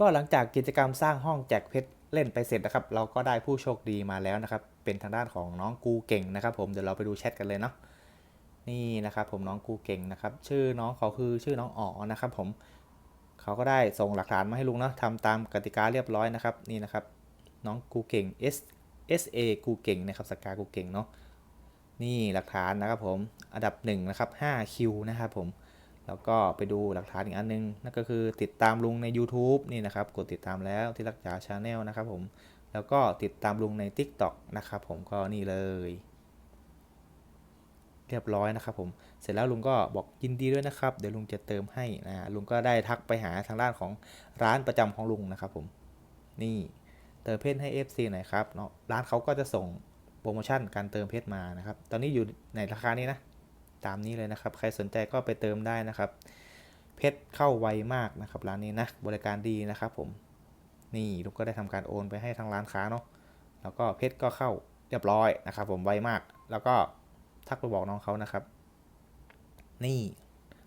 ก็หลังจากกิจกรรมสร้างห้องแจกเพชรเล่นไปเสร็จนะครับ เราก็ได้ผู้โชคดีมาแล้วนะครับ เป็นทางด้านของน้องกูเก่งนะครับ ผมเดี๋ยวเราไปดูแชทกันเลยเนาะนี่นะครับ ผมน้องกูเก่งนะครับ ชื่อน้องเขาคือชื่อน้องอ๋อนะครับผมเขาก็ได้ส่งหลักฐานมาให้ลุงเนาะทำตามกติกาเรียบร้อยนะครับ นี่นะครับ น้องกูเก่ง S S A กูเก่งนะครับสกากูเก่งเนาะนี่หลักฐานนะครับผมอันดับ1นะครับ5คิวนะครับผม แล้วก็ไปดูหลักฐานอีกอันนึงนั่นก็คือติดตามลุงใน YouTube นี่นะครับ กดติดตามแล้วที่รักจ๋าชาแนลนะครับผม แล้วก็ติดตามลุงใน TikTok นะครับผมก็นี่เลย เรียบร้อยนะครับผม เสร็จแล้วลุงก็บอกยินดีด้วยนะครับ เดี๋ยวลุงจะเติมให้นะลุงก็ได้ทักไปหาทางด้านของร้านประจำของลุงนะครับผม นี่เติมเพชรให้ FC หน่อยครับเนาะร้านเขาก็จะส่งโปรโมชั่นการเติมเพชรมานะครับ ตอนนี้อยู่ในราคานี้นะ ตามนี้เลยนะครับ ใครสนใจก็ไปเติมได้นะครับ เพชรเข้าไวมากนะครับร้านนี้นะ บริการดีนะครับผม นี่ลุงก็ได้ทำการโอนไปให้ทางร้านค้าเนาะ แล้วก็เพชรก็เข้าเรียบร้อยนะครับ ผมไวมาก แล้วก็ทักไปบอกน้องเขานะครับ นี่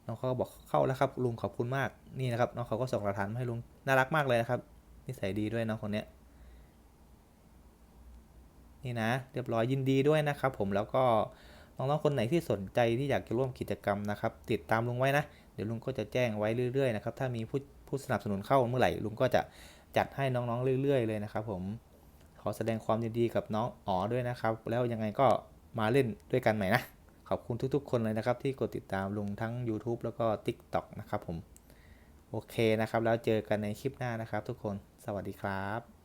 น้องเขาก็บอกเข้าแล้วครับลุงขอบคุณมาก นี่นะครับน้องเขาก็ส่งหลักฐานมาให้ลุง น่ารักมากเลยนะครับ นิสัยดีด้วยน้องคนเนี้ยนี่นะ เรียบร้อยยินดีด้วยนะครับผมแล้วก็ น้องๆคนไหนที่สนใจที่อยากจะร่วมกิจกรรมนะครับ ติดตามลุงไว้นะ เดี๋ยวลุงก็จะแจ้งไว้เรื่อยๆนะครับ ถ้ามีผู้ผู้สนับสนุนเข้าเมื่อไหร่ลุงก็จะจัดให้น้องๆเรื่อย ๆ เลยนะครับ ผม ขอแสดงความยินดีกับน้องอ๋อด้วยนะครับ แล้วยังไงก็มาเล่นด้วยกันใหม่นะ ขอบคุณทุกๆ คนเลยนะครับ ที่กดติดตามลุงทั้ง YouTube แล้วก็ TikTok นะครับผม โอเคนะครับ แล้วเจอกันในคลิปหน้านะครับ ทุกคน สวัสดีครับ